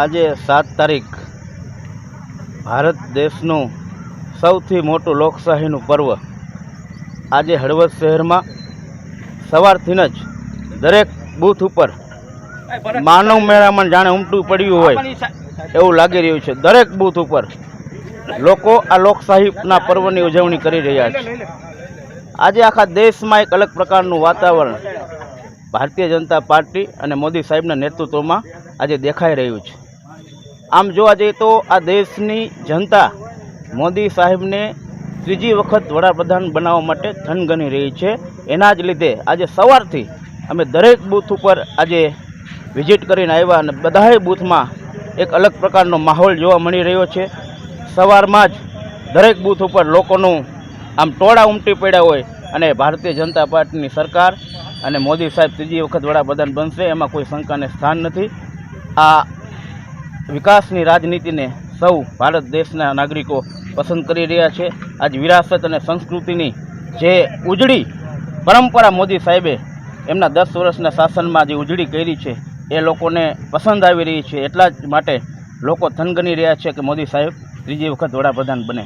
આજે સાત તારીખ. ભારત દેશનું સૌથી મોટું લોકશાહીનું પર્વ. આજે હળવદ શહેરમાં સવારથી જ દરેક બૂથ ઉપર માનવ મેળામાં જાણે ઉમટું પડ્યું હોય એવું લાગી રહ્યું છે. દરેક બૂથ ઉપર લોકો આ લોકશાહીના પર્વની ઉજવણી કરી રહ્યા છે. આજે આખા દેશમાં એક અલગ પ્રકારનું વાતાવરણ ભારતીય જનતા પાર્ટી અને મોદી સાહેબના નેતૃત્વમાં આજે દેખાઈ રહ્યું છે. આમ જોવા જઈએ તો આ દેશની જનતા મોદી સાહેબને ત્રીજી વખત વડાપ્રધાન બનાવવા માટે થનગની રહી છે. એના જ લીધે આજે સવારથી અમે દરેક બૂથ ઉપર આજે વિઝિટ કરીને આવ્યા અને બધાએ બૂથમાં એક અલગ પ્રકારનો માહોલ જોવા મળી રહ્યો છે. સવારમાં જ દરેક બૂથ ઉપર લોકોનું આમ ટોળા ઉમટી પડ્યા હોય અને ભારતીય જનતા પાર્ટીની સરકાર અને મોદી સાહેબ ત્રીજી વખત વડાપ્રધાન બનશે એમાં કોઈ શંકાને સ્થાન નથી. આ વિકાસની રાજનીતિને સૌ ભારત દેશના નાગરિકો પસંદ કરી રહ્યા છે. આજ વિરાસત અને સંસ્કૃતિની જે ઉજળી પરંપરા મોદી સાહેબે એમના દસ વર્ષના શાસનમાં જે ઉજળી કરી છે, એ લોકોને પસંદ આવી રહી છે. એટલા જ માટે લોકો થનગની રહ્યા છે કે મોદી સાહેબ ત્રીજી વખત વડાપ્રધાન બને.